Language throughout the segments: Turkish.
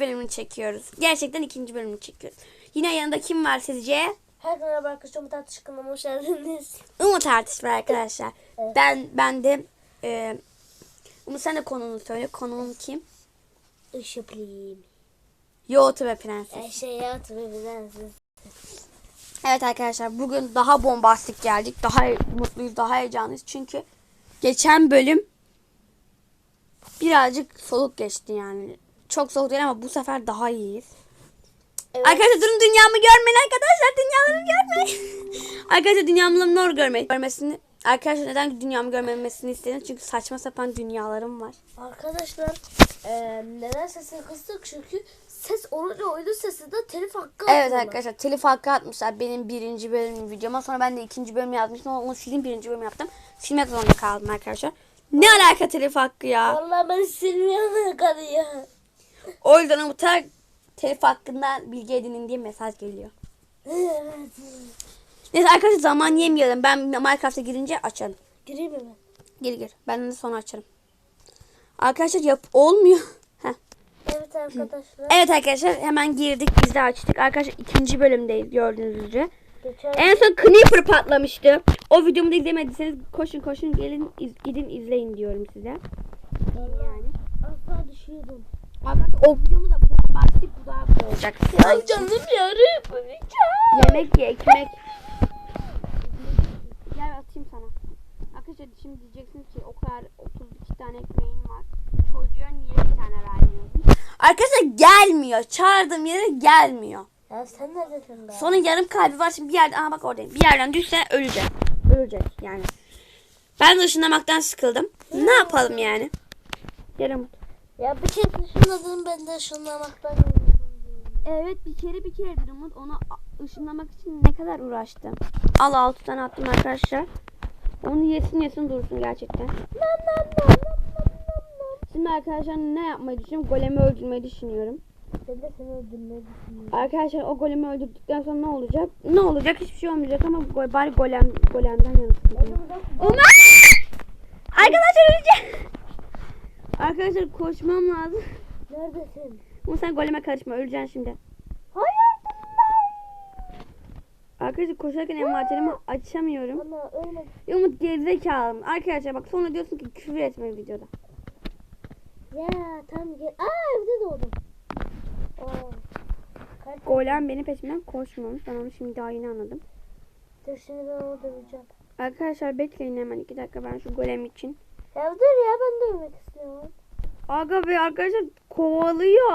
bölümünü çekiyoruz. Gerçekten ikinci bölümünü çekiyoruz. Yine yanında kim var sizce? Herkese merhaba arkadaşlar. Umut Atış kanalıma hoş geldiniz. Umut var arkadaşlar. Evet. Ben ben de e, Umut sen de konuğunu söyle. Konuğun kim? Işıplayayım. YouTube Prenses. Eşeğe atabilirsiniz. Evet arkadaşlar bugün daha bombastik geldik. Daha mutluyuz, daha heyecanlıyız. Çünkü geçen bölüm birazcık soluk geçti yani. Çok soğuk değil ama bu sefer daha iyiyiz. Evet. Arkadaşlar durun dünyamı görmeyin arkadaşlar. Dünyalarımı görmeyin. arkadaşlar dünyamı nor görmeyin. Görmesini Arkadaşlar neden dünyamı görmemesini istediniz? Çünkü saçma sapan dünyalarım var. Arkadaşlar eee neden sesini kıstık? Çünkü ses olunca oyunun sesi de telif hakkı Evet atıyorlar. arkadaşlar telif hakkı atmışlar benim birinci bölüm videoma. Sonra ben de ikinci bölüm yazmıştım onu sileyim birinci bölüm yaptım. Silmek zorunda kaldım arkadaşlar. Ne alaka telif hakkı ya? Vallahi ben silmiyorum kadın ya. O yüzden Umut'a telif hakkında bilgi edinin diye mesaj geliyor. evet. Neyse arkadaşlar zaman yemeyelim. Ben Minecraft'a girince açarım. Gireyim mi ben? Gir gir. Ben de sonra açarım. Arkadaşlar yap olmuyor. Heh. Evet arkadaşlar. Evet arkadaşlar hemen girdik biz de açtık. Arkadaşlar ikinci bölümdeyiz gördüğünüz üzere. Geçen En son Creeper patlamıştı. O videomu da izlemediyseniz koşun koşun gelin iz- gidin izleyin diyorum size. Yani. asla düşüyordum. Arkadaşlar o videomu da bombastik bu daha güzel olacak. Ay canım yarım. Yemek ye ekmek. Gel atayım sana. Arkadaşlar şimdi diyeceksiniz ki o kadar 32 tane ekmeğin var. Çocuğa niye bir tane vermiyorsun? Arkadaşlar gelmiyor. Çağırdığım yere gelmiyor. Ya sen neredesin be? Sonra yarım kalbi var şimdi bir yerden aha bak oradayım. Bir yerden düşse ölecek. Ölecek yani. Ben de ışınlamaktan sıkıldım. Ne yapalım yani? Yarım. Ya bir kez ışınladın ben de ışınlamaktan Evet bir kere bir kere Umut onu ışınlamak için ne kadar uğraştım. Al altı tane attım arkadaşlar. Onu yesin yesin dursun gerçekten. Şimdi arkadaşlar ne yapmayı düşünüyorum? Golemi öldürmeyi düşünüyorum. Ben de seni öldürmeyi düşünüyorum. Arkadaşlar o golemi öldürdükten sonra ne olacak? Ne olacak? Hiçbir şey olmayacak ama go- bari golem golemden sıkıntı. Umut! Arkadaşlar öleceğim. Arkadaşlar koşmam lazım. Neredesin? Ama sen goleme karışma öleceksin şimdi. Hayatımda. Arkadaşlar koşarken envanterimi açamıyorum. Ana ölme. Ya Umut gerizekalı. Arkadaşlar bak sonra diyorsun ki küfür etme videoda. Ya tam gel. Aa evde doğdum. Golem benim peşimden koşmamış. Ben onu şimdi daha yeni anladım. Dur şimdi ben onu döveceğim. Arkadaşlar bekleyin hemen iki dakika ben şu golem için. Ya dur ya ben dövmek istiyorum. Aga be arkadaşlar kovalıyor.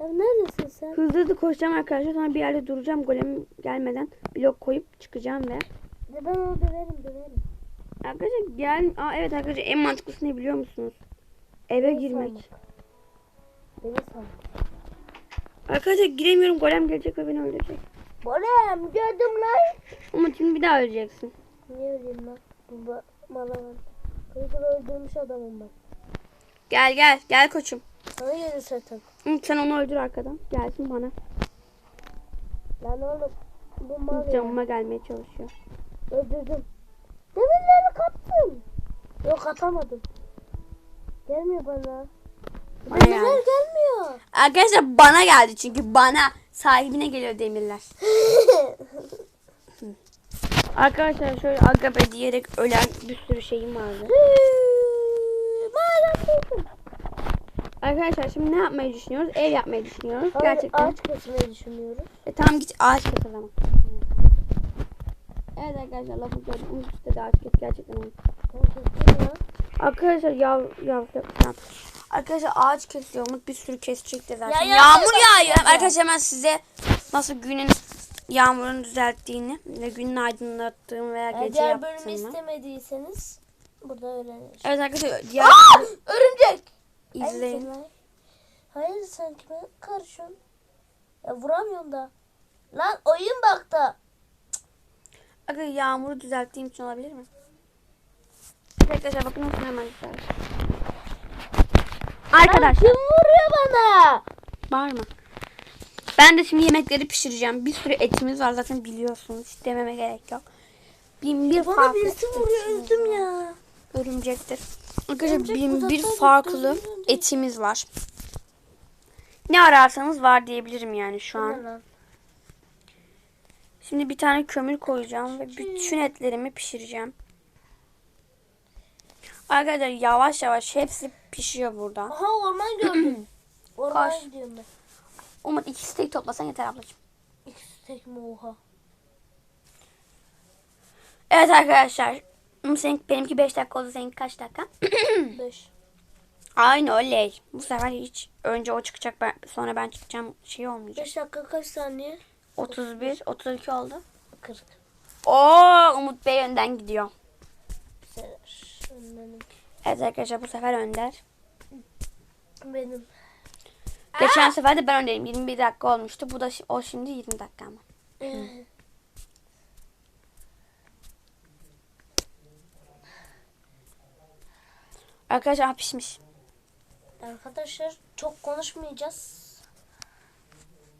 Ya neredesin sen? Hızlı hızlı koşacağım arkadaşlar. Sonra bir yerde duracağım golem gelmeden. Blok koyup çıkacağım ve. Ya ben onu döverim döverim. Arkadaşlar gel. Aa, evet arkadaşlar en mantıklısı ne biliyor musunuz? Eve Beni girmek. salmak. Beni sal. Arkadaşlar giremiyorum. Golem gelecek ve beni öldürecek. Bolem gördüm lan. Umut şimdi bir daha öleceksin. Niye öleyim lan? Bu ba- bana Kıyıkını öldürmüş adamım ben. Gel gel. Gel koçum. Sana gelir zaten. Sen onu öldür arkadan. Gelsin bana. Lan oğlum. Bu mal ya. Camıma gelmeye çalışıyor. Öldürdüm. Demirleri kaptım. Yok atamadım. Gelmiyor bana. Bana Demirler geldi. gelmiyor. Arkadaşlar bana geldi çünkü bana sahibine geliyor demirler. Arkadaşlar şöyle agape diyerek ölen bir sürü şeyim vardı. Arkadaşlar şimdi ne yapmayı düşünüyoruz? Ev yapmayı düşünüyoruz. Hayır, Gerçekten. ağaç kesmeyi düşünüyoruz. E, tamam git ağaç kes o zaman. Evet arkadaşlar lafı gördüm. Umut istedi ağaç kes gerçekten. Ben. Arkadaşlar yav yav tamam. Arkadaşlar ağaç kesiyor Umut bir sürü kesecek de zaten. Ya, Yağmur yağmur yağıyor. ya. Arkadaşlar hemen size nasıl günün yağmurun düzelttiğini ve günün aydınlattığımı veya gece diğer bölümü yaptığımı. istemediyseniz burada öğreniriz. Evet arkadaşlar diğer Örümcek. izleyin. Hayır, Hayır sen kime karışıyorsun? Ya vuramıyorum da. Lan oyun baktı. Arkadaşlar yağmuru düzelttiğim için olabilir mi? Arkadaşlar bakın nasıl hemen düzeldi. Arkadaşlar Kim vuruyor bana? bağırma. Ben de şimdi yemekleri pişireceğim. Bir sürü etimiz var zaten biliyorsunuz. Hiç dememe gerek yok. Bin bir Bana farklı birisi vuruyor etimiz öldüm var. ya. Örümcektir. Arkadaşlar Örümcek bin bir uzaktan farklı etimiz var. Ne ararsanız var diyebilirim yani şu an. Şimdi bir tane kömür koyacağım ve bütün etlerimi pişireceğim. Arkadaşlar yavaş yavaş hepsi pişiyor burada. Aha orman gördüm. Ormana Koş. gidiyorum ben. Umut iki steak toplasan yeter ablacığım. İkisi tek mi oha? Evet arkadaşlar. Senin, benimki 5 dakika oldu. Seninki kaç dakika? Beş. Aynı öyle. Bu sefer hiç önce o çıkacak ben, sonra ben çıkacağım şey olmayacak. Beş dakika kaç saniye? 31, 32 oldu. Kırk. Oo Umut Bey önden gidiyor. Sever. Evet arkadaşlar bu sefer önder. Benim. Geçen sefer de ben öndeyim. 21 dakika olmuştu. Bu da o şimdi 20 dakika ama. Ee, Arkadaşlar ha, pişmiş. Arkadaşlar çok konuşmayacağız.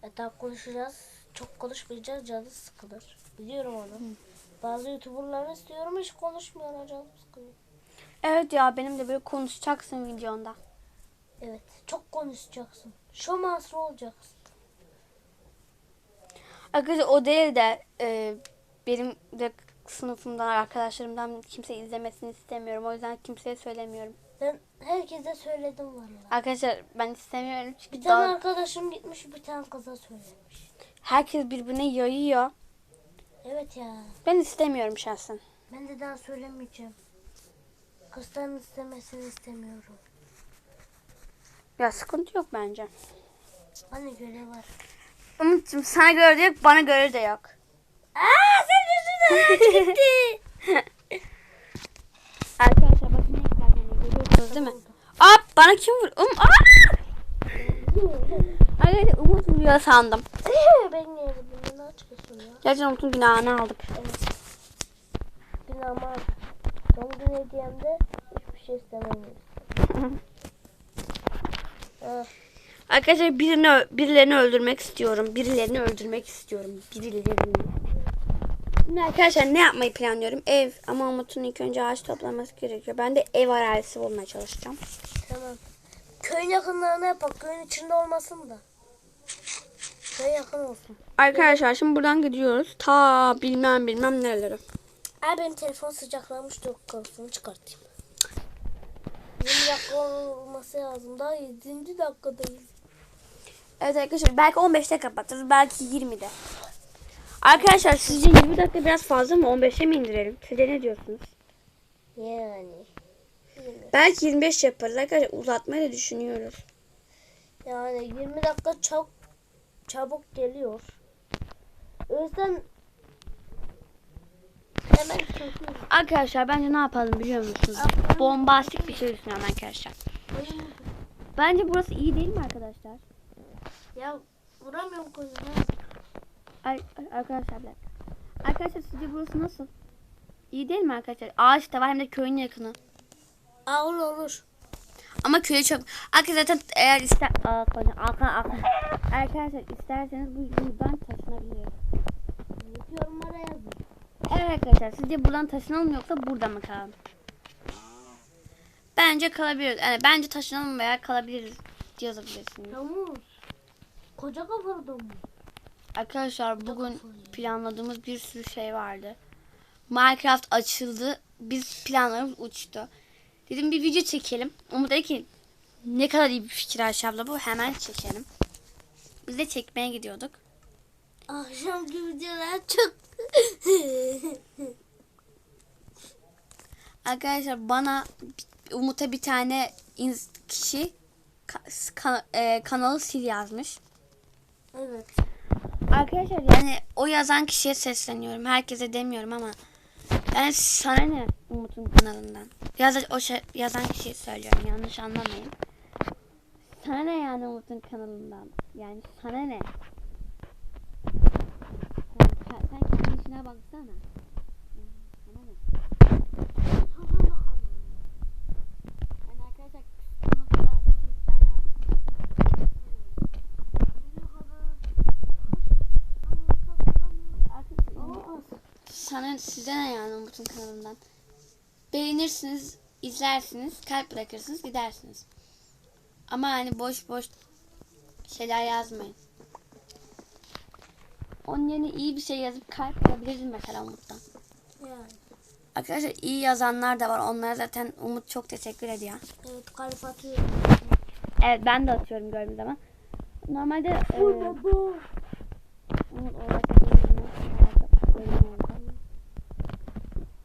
Evet daha konuşacağız. Çok konuşmayacağız. Canı sıkılır. Biliyorum onu. Bazı youtuberlar istiyorum hiç konuşmuyorlar canım sıkılıyor. Evet ya benim de böyle konuşacaksın videonda. Evet çok konuşacaksın. Şomanslı olacaksın. Arkadaşlar o değil de e, benim de sınıfımdan arkadaşlarımdan kimse izlemesini istemiyorum. O yüzden kimseye söylemiyorum. Ben herkese söyledim vallahi. Arkadaşlar ben istemiyorum çünkü Bir tane daha- arkadaşım gitmiş bir tane kıza söylemiş. herkes birbirine yayıyor. Evet ya. Ben istemiyorum şahsen. Ben de daha söylemeyeceğim. Kızların istemesini istemiyorum. Ya sıkıntı yok bence. Bana göre var. Umut'cum sana göre de yok bana göre de yok. Aa sen yüzünden gitti. Arkadaşlar bakın ne güzel geliyor. Görüyorsunuz değil mi? Aa bana kim vur? Um, aa! Arkadaşlar Umut vuruyor sandım. ben niye vurdum? Ne çıkıyorsun ya? Gerçekten Umut'un günahını aldık. Evet. Günahıma son gün hediyemde hiçbir şey istememiyorum. Arkadaşlar birini birilerini öldürmek istiyorum. Birilerini öldürmek istiyorum. Birilerini. Şimdi arkadaşlar ne yapmayı planlıyorum? Ev ama Umut'un ilk önce ağaç toplaması gerekiyor. Ben de ev arazisi bulmaya çalışacağım. tamam. Köyün yakınlarına yapak. Köyün içinde olmasın da. Köy yakın olsun. Arkadaşlar şimdi buradan gidiyoruz. Ta bilmem bilmem nerelere. Ay benim telefon sıcaklamış dur kafasını çıkartayım. 20 dakika olması lazım. Daha 7. dakikadayız. Evet arkadaşlar belki 15'te kapatırız. Belki 20'de. Arkadaşlar sizce 20 dakika biraz fazla mı? 15'e mi indirelim? Sizce ne diyorsunuz? Yani. Belki 25 yaparız. Arkadaşlar uzatmayı da düşünüyoruz. Yani 20 dakika çok çabuk geliyor. O yüzden. Arkadaşlar bence ne yapalım biliyor musunuz? Bombastik bir şey düşünüyorum arkadaşlar. Bence burası iyi değil mi arkadaşlar? Ya vuramıyorum koyuna. Ay, arkadaşlar. Arkadaşlar sizce burası nasıl? İyi değil mi arkadaşlar? Ağaç da var hem de köyün yakını. Aa olur olur. Ama köye çok... Arkadaşlar zaten eğer ister... Aa, pardon, arka, arka. Arkadaşlar isterseniz bu buradan taşınabiliriz. Evet arkadaşlar sizce buradan taşınalım yoksa burada mı kalalım? Bence kalabiliriz. Yani bence taşınalım veya kalabiliriz yazabilirsiniz. Domuz. Koca kafalı domuz. Arkadaşlar bugün planladığımız bir sürü şey vardı. Minecraft açıldı. Biz planlarımız uçtu. Dedim bir video çekelim. Umut dedi ki ne kadar iyi bir fikir Ayşe abla bu. Hemen çekelim. Biz de çekmeye gidiyorduk. Akşamki videolar çok... Arkadaşlar bana Umut'a bir tane kişi ka- ka- e, kanalı sil yazmış. evet. Arkadaşlar yani o yazan kişiye sesleniyorum. Herkese demiyorum ama yani sana ne Umut'un kanalından? Yaz o şey, yazan kişiye söylüyorum. Yanlış anlamayın. Sana ne yani Umut'un kanalından? Yani sana ne? Sen, sen, kendi işine baksana. Sana size ne yani Umut'un kanalından? Beğenirsiniz, izlersiniz, kalp bırakırsınız, gidersiniz. Ama hani boş boş şeyler yazmayın. Onun yerine iyi bir şey yazıp kalp yapabiliriz mesela Umut'tan. Yani. Arkadaşlar iyi yazanlar da var. Onlara zaten Umut çok teşekkür ediyor. Evet kalp atıyorum. Evet ben de atıyorum gördüğüm zaman. Normalde e, Umut olarak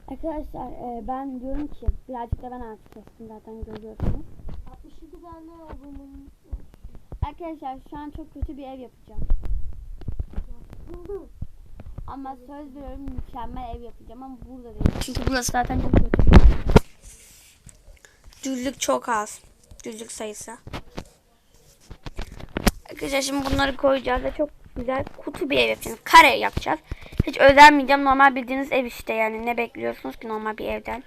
Arkadaşlar e, ben diyorum ki birazcık da ben artık kestim zaten görüyorsunuz. 62 tane olduğumun Arkadaşlar şu an çok kötü bir ev yapacağım. Ama söz veriyorum mükemmel ev yapacağım ama burada değil. Çünkü burası zaten çok kötü. Düzlük çok az. Düzlük sayısı. Arkadaşlar şimdi bunları koyacağız ve çok güzel kutu bir ev yapacağız. Kare yapacağız. Hiç özenmeyeceğim. Normal bildiğiniz ev işte yani. Ne bekliyorsunuz ki normal bir evden?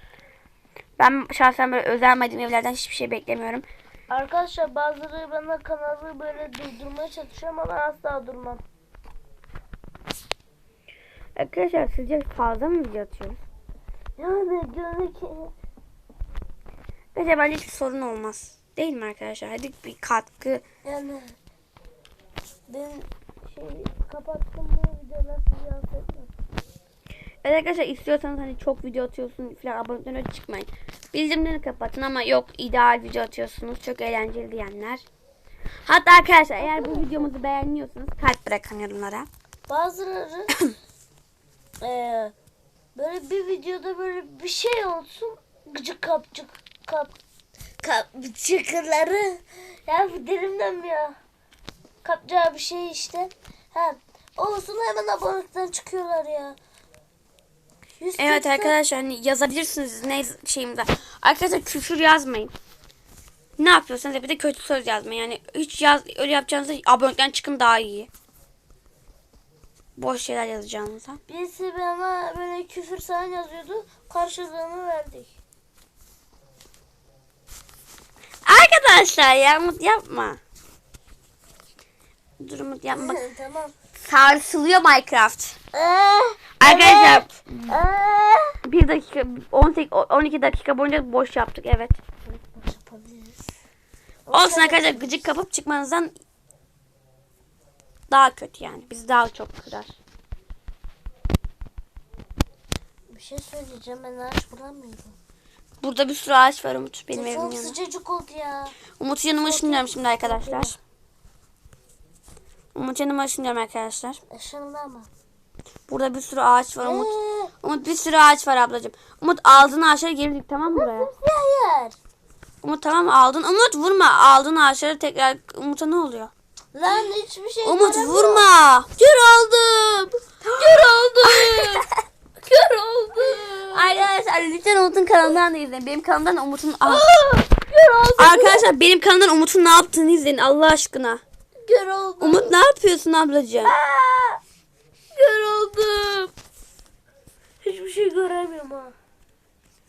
Ben şahsen böyle özenmediğim evlerden hiçbir şey beklemiyorum. Arkadaşlar bazıları bana kanalı böyle durdurmaya çalışıyor ama ben asla durmam. Arkadaşlar sizce fazla mı video atıyoruz? Yani diyorum ki Bence bence hiç sorun olmaz. Değil mi arkadaşlar? Hadi bir katkı. yani ben şey kapattım bu videolar sizi rahatsız etmez. Evet arkadaşlar istiyorsanız hani çok video atıyorsun falan abonelikten öyle çıkmayın. Bildirimleri kapatın ama yok ideal video atıyorsunuz. Çok eğlenceli diyenler. Hatta arkadaşlar eğer bu videomuzu beğeniyorsanız kalp bırakın yorumlara. Bazıları eee böyle bir videoda böyle bir şey olsun gıcık kapçık kap kapçıkları ya bu dilimden ya kapacağı bir şey işte ha olsun hemen abonelikten çıkıyorlar ya. Yüz Evet seksen- arkadaşlar hani yazabilirsiniz ne şeyimde. Arkadaşlar küfür yazmayın. Ne yapıyorsanız bir de kötü söz yazmayın. Yani hiç yaz öyle yapacağınızda abonelikten çıkın daha iyi. Boş şeyler yazacağınıza. Birisi bana böyle küfür sana yazıyordu. Karşılığını verdik. Arkadaşlar ya Umut yapma. Dur Umut yapma. Bak tamam. sarsılıyor Minecraft. Ee, Arkadaşlar ee. bir dakika 18 12 dakika boyunca boş yaptık evet. Yapabiliriz. Olsun arkadaşlar gıcık kapıp çıkmanızdan daha kötü yani. Bizi daha çok kırar. Bir şey söyleyeceğim ben ağaç bulamıyorum. Burada bir sürü ağaç var Umut benim Telefonum evimin yanında. sıcacık oldu ya. Umut yanıma ışınlıyorum şimdi arkadaşlar. Umut yanıma ışınlıyorum arkadaşlar. Işınlama. Burada bir sürü ağaç var Umut. Eee, Umut bir sürü ağaç var ablacığım. Umut aldığın ağaçları geri dik tamam mı buraya? yer. Umut tamam aldın. Umut vurma. Aldın ağaçları tekrar Umut'a ne oluyor? Lan hiçbir şey Umut vurma. Kör oldum. Kör oldum. Kör oldum. Arkadaşlar lütfen Umut'un kanalından da izleyin. Benim kanalımdan Umut'un... Ah. Kör oldum. Arkadaşlar benim kanalımdan Umut'un ne yaptığını izleyin Allah aşkına. Kör oldum. Umut ne yapıyorsun ablacığım? Aa, Kör oldum. Hiçbir şey göremiyorum ha.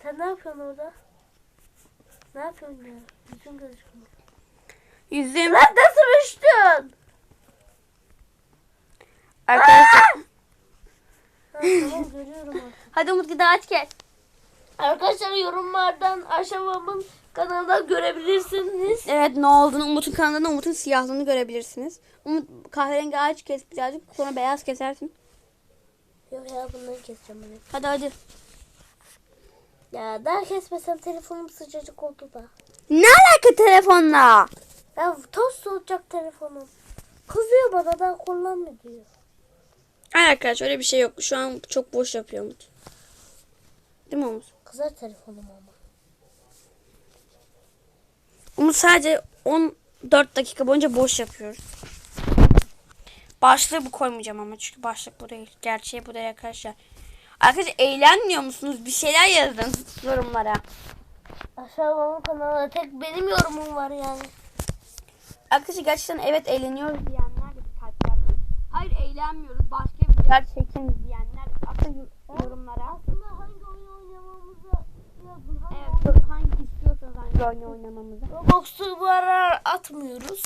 Sen ne yapıyorsun orada? Ne yapıyorsun ya? Yüzün gözükmüyor. Yüzüm... Lan nasıl uçtun? Arkadaşlar... Ha, tamam görüyorum artık. Hadi Umut git ağaç kes. Arkadaşlar yorumlardan aşağımın kanalından görebilirsiniz. Evet ne olduğunu Umut'un kanalında Umut'un siyahlığını görebilirsiniz. Umut kahverengi ağaç kes birazcık sonra beyaz kesersin. Yok ya bunları keseceğim ben. Hadi hadi. Ya daha kesmesem telefonum sıcacık oldu da. Ne alaka telefonla? Ya toz soğutacak telefonum. Kızıyor bana ben kullanma diyor. Hayır arkadaşlar öyle bir şey yok. Şu an çok boş yapıyor Umut. Değil mi Umut? Kızar telefonum ama. Umut sadece 14 dakika boyunca boş yapıyoruz. Başlığı bu koymayacağım ama çünkü başlık bu değil. Gerçeği bu değil arkadaşlar. Arkadaşlar eğlenmiyor musunuz? Bir şeyler yazın yorumlara. Aşağımın kanalında tek benim yorumum var yani. Arkadaşlar gerçekten evet eğleniyoruz diyenler de bir kalp bırakın. Hayır eğlenmiyoruz. Başka bir şeyler çekin diyenler atın yorumlara. Aslında hangi oyun oynamamızı yazın. Hangi Evet hangi istiyorsanız hangi oyunu oynamamızı. Roblox'u bu ara atmıyoruz.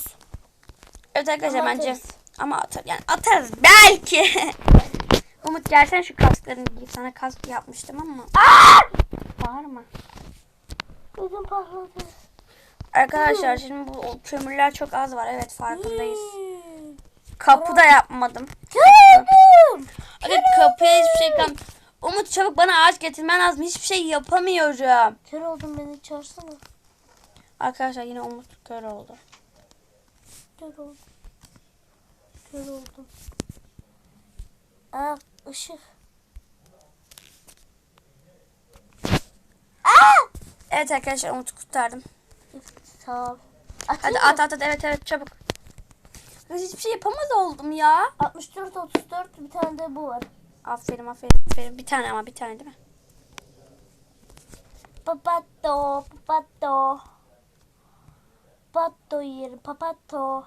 Evet arkadaşlar Ama bence atarız. ama atar yani atarız belki. Umut gelsen şu kasklarını giy. Sana kask yapmıştım ama. Bağırma. Gözüm patladı. Arkadaşlar şimdi bu kömürler çok az var. Evet farkındayız. Kapı da yapmadım. Kerem! Hadi kapıya hiçbir şey kalmadı. Umut çabuk bana ağaç getirmen lazım. Hiçbir şey yapamıyorum. Kör oldum beni çağırsana. Arkadaşlar yine Umut kör oldu. Kör oldum. Kör oldum. Aa ışık. Aa! Evet arkadaşlar Umut'u kurtardım. Sağ ol. Hadi at at at evet evet çabuk. Kız hiçbir şey yapamaz oldum ya. 64 34 bir tane de bu var. Aferin aferin aferin. Bir tane ama bir tane değil mi? Papato, papato. Papato yerim, papato.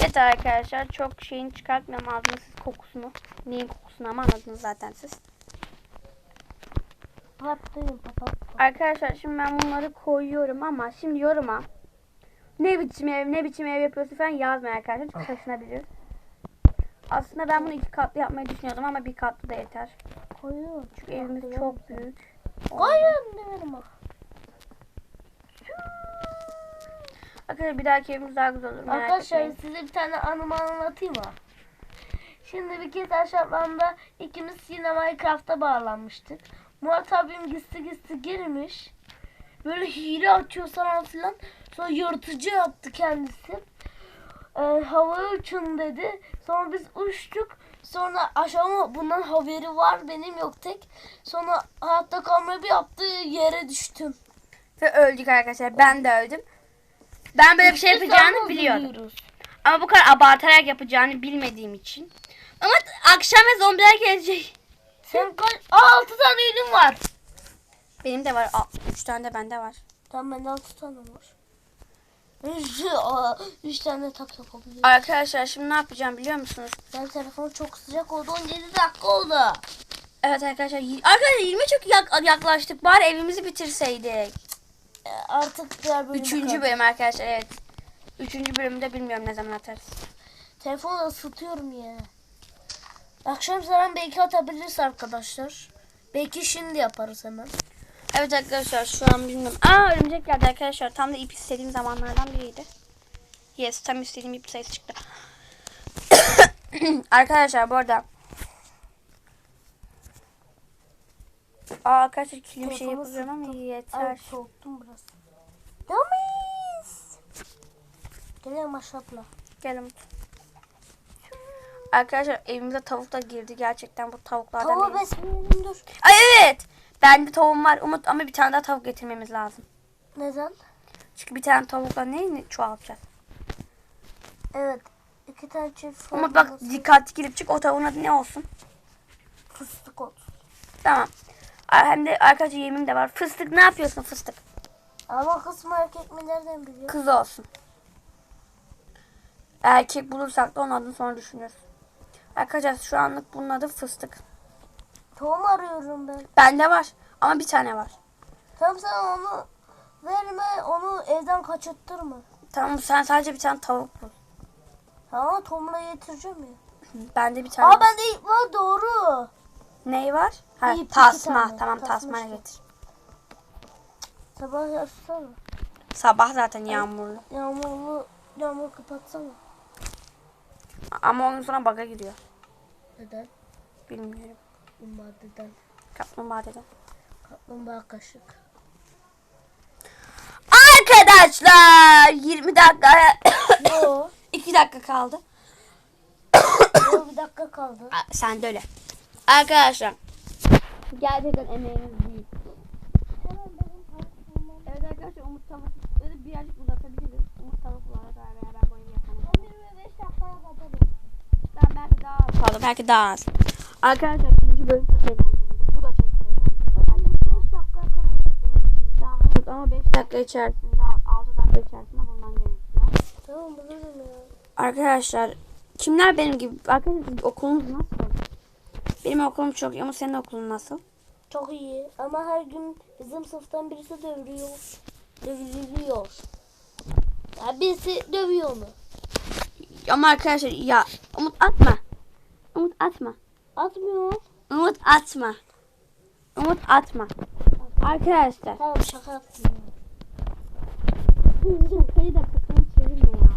Evet arkadaşlar çok şeyini çıkartmıyorum aldınız siz kokusunu. Neyin kokusunu ama anladınız zaten siz. Papato yerim, papato. Arkadaşlar şimdi ben bunları koyuyorum ama şimdi yoruma ne biçim ev ne biçim ev yapıyorsun falan yazmayın arkadaşlar. Çünkü taşınabilir. Aslında ben bunu iki katlı yapmayı düşünüyordum ama bir katlı da yeter. Koyuyorum. Çünkü evimiz çok büyük. Koyuyorum demedim bak. Arkadaşlar bir dahaki evimiz daha güzel olur. Merak Arkadaşlar etmeyin. size bir tane anımı anlatayım mı? Şimdi bir kez aşağılamda ikimiz yine Minecraft'a bağlanmıştık. Murat abim gizli gizli girmiş. Böyle hile açıyor falan filan. Sonra yırtıcı yaptı kendisi. Ee, havaya uçun dedi. Sonra biz uçtuk. Sonra aşağıma bundan haberi var benim yok tek. Sonra hayatta kalmayı bir yaptı yere düştüm. Ve öldük arkadaşlar. Ben de öldüm. Ben böyle bir şey yapacağını biliyordum. Ama bu kadar abartarak yapacağını bilmediğim için. Ama akşam ve zombiler gelecek. Sen kaç? Aa, altı tane ürün var. Benim de var. Aa, üç tane de bende var. Tamam bende altı tane var. Üç, aa, üç tane tak yapabilirim. Arkadaşlar şimdi ne yapacağım biliyor musunuz? Ben telefon çok sıcak oldu. 17 dakika oldu. Evet arkadaşlar. Arkadaşlar 20 çok yak- yaklaştık. Bari evimizi bitirseydik. Ee, artık diğer bölüm. Üçüncü bölüm arkadaşlar evet. Üçüncü bölümde bilmiyorum ne zaman atarız. Telefonu ısıtıyorum ya. Akşam zaman belki atabiliriz arkadaşlar. Belki şimdi yaparız hemen. Evet arkadaşlar şu an bilmiyorum. Aa örümcek geldi arkadaşlar. Tam da ip istediğim zamanlardan biriydi. Yes tam istediğim ip sayısı çıktı. arkadaşlar bu arada. Aa arkadaşlar kilim şey yapıyorum ama yeter. Ay soğuttum biraz. Dummies. Geliyorum aşağıla. Gel Umut. Arkadaşlar evimize tavuk da girdi. Gerçekten bu tavuklardan biri. besleyelim dur. Ay evet. Bende tavuğum var Umut ama bir tane daha tavuk getirmemiz lazım. Neden? Çünkü bir tane tavukla neyi çoğaltacağız? Evet. iki tane çift Umut bak dikkatli girip çık o tavuğun adı ne olsun? Fıstık olsun. Tamam. Hem de arkadaşlar yemin de var. Fıstık ne yapıyorsun fıstık? Ama kız mı erkek mi nereden biliyor? Kız olsun. Erkek bulursak da onun adını sonra düşünürüz. Arkadaşlar şu anlık bunun adı fıstık. Tohum arıyorum ben. Bende var ama bir tane var. Tamam sen onu verme, onu evden kaçırttırma. Tamam sen sadece bir tane tavuk bul. Tamam tohumla getireceğim ya. Bende bir tane Aa var. bende ip var doğru. Ney var? Ha, İp, iki tasma. tane. Tamam Tasma tasmayla işte. getir. Sabah yapsana. Sabah zaten yağmurlu. Yağmurlu, yağmur kapatsana. Ama onun sonra baga gidiyor. Neden? Bilmiyorum. Maddeden. Kaplumbağa dedim. Kaplumbağa kaşık. Arkadaşlar 20 dakika Yo, 2 dakika kaldı. yo bir dakika kaldı. Aa, Sen de öyle. Arkadaşlar. Gerçekten emeğimiz değil. Evet arkadaşlar Umut tavukları birazcık uzatabiliriz. Umut tavuklarla beraber boyun yapalım. 11 ve 5 dakikaya kadar. Ben belki daha az. Pardon belki daha az. Arkadaşlar ikinci bölüm. Bu da çok eğlenceliydi. 5 dakikaya kadar. Tamam evet ama 5 dakika içerisinde 6 dakika içerisinde bulman gerekiyor. Tamam bulurum ya. Arkadaşlar kimler benim gibi? Arkadaşlar okulunuz nasıl? Benim okulum çok iyi ama senin okulun nasıl? Çok iyi ama her gün bizim sınıftan birisi dövülüyor. Dövülüyor. Ya birisi dövüyor onu. Ama arkadaşlar ya Umut atma. Atma. Atmıyor. Umut atma. Umut atma. Arkadaşlar Tamam şaka yaptım. Şakayı da kafanı çevirme ya.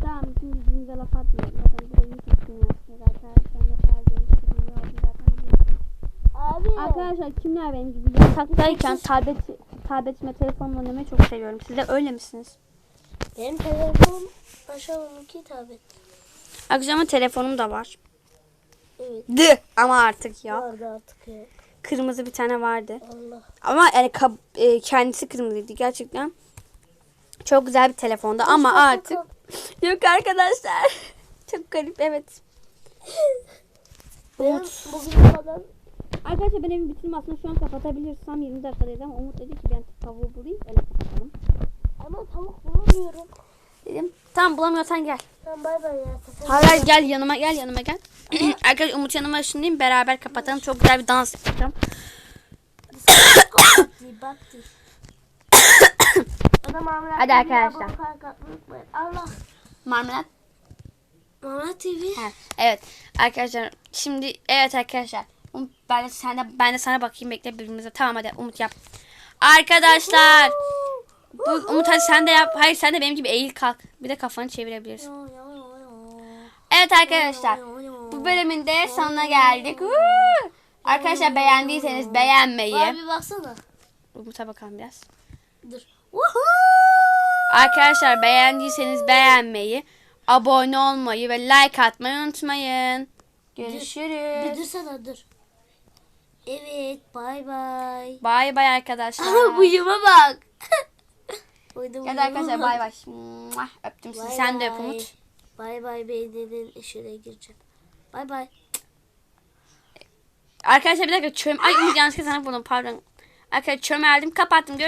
Tamam şimdi birbirimize laf atmayalım. Zaten bu da YouTube dünyası zaten biliyorsun. Abi. Arkadaşlar kimler benim gibi yataktayken tablet tabletime telefonla oynamayı çok seviyorum. Siz de öyle misiniz? Benim telefonum aşağıdaki tablet. Akşama telefonum da var. Evet. Dı ama artık ya. Vardı artık ya. Kırmızı bir tane vardı. Allah. Ama yani e, kendisi kırmızıydı gerçekten. Çok güzel bir telefondu ama artık yok arkadaşlar. Çok garip evet. Benim Umut. bugün kadar Arkadaşlar ben evimi bitirdim aslında şu an kapatabilirsem 20 dakikadaydı ama Umut dedi ki ben tavuğu bulayım öyle kapatalım. Ama tavuk bulamıyorum. Dedim tamam bulamıyorsan gel. Sen bay bay ya. Hayır gel yanıma gel yanıma gel. Arkadaşlar Umut yanıma ışınlayayım beraber kapatalım. Çok güzel bir dans yapacağım. Hadi arkadaşlar. Allah. Marmelat. Marmelat TV. Ha, evet arkadaşlar şimdi evet arkadaşlar Umut ben de de ben de sana bakayım bekle birbirimize tamam hadi Umut yap. Arkadaşlar bu Umut hadi sen de yap. Hayır sen de benim gibi eğil kalk. Bir de kafanı çevirebilirsin. Evet arkadaşlar bu bölümün de sonuna geldik. Woo! Arkadaşlar beğendiyseniz beğenmeyi. Bir baksana. Umut'a bakalım biraz. Dur. Arkadaşlar beğendiyseniz beğenmeyi, abone olmayı ve like atmayı unutmayın. Bir Görüşürüz. dursana dur. Evet bay bay. Bay bay arkadaşlar. Aha bıyığıma bak. Da arkadaşlar bay bay. Öptüm sizi. Sen de öp Umut. Bay bay beyninin işine gireceğim. Bay bay. Arkadaşlar bir dakika çöm... Ay Umut yanlışlıkla sana bunu pardon. Arkadaşlar çömeldim kapattım.